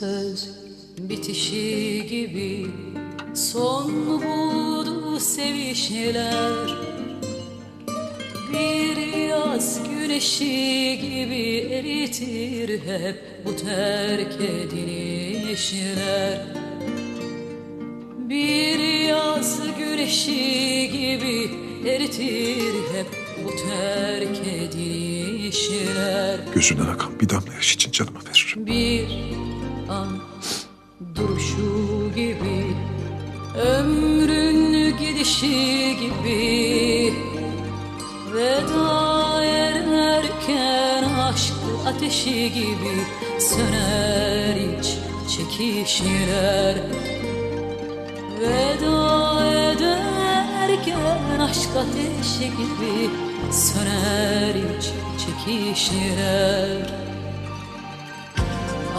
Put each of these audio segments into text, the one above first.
söz bitişi gibi. Son buldu sevişler Bir yaz güneşi gibi eritir hep bu terk edilişler. Bir yaz güneşi gibi eritir hep bu terk edilişler. Gözünden akan bir damla yaş için canımı veririm. bir an duruşu gibi Ömrün gidişi gibi. Veda ederken aşk ateşi gibi Söner iç çekişler Veda ederken aşk ateşi gibi Söner iç çekişler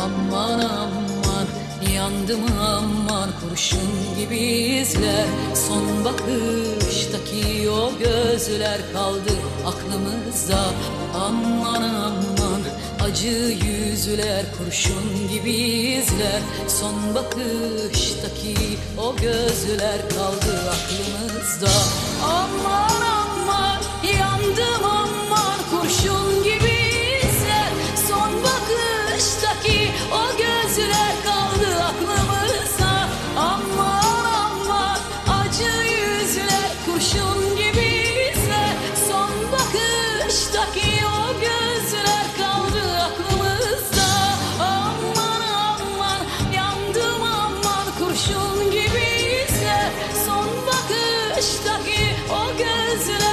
Aman aman yandım aman kurşun gibi izler Son bakıştaki o gözler kaldı aklımızda. Aman aman acı yüzler kurşun gibi izler Son bakıştaki o gözler kaldı aklımızda kurşun gibi izler Son bakıştaki o gözler kaldı aklımızda. Aman aman yandım aman kurşun gibi izler Son bakıştaki o gözler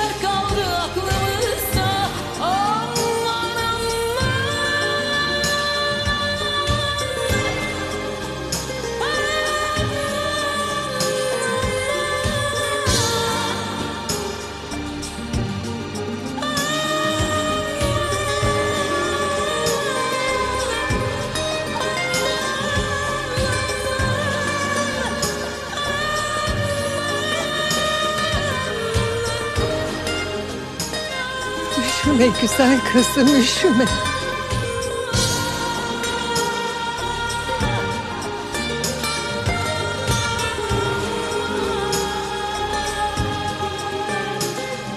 Üşüme güzel kızım üşüme.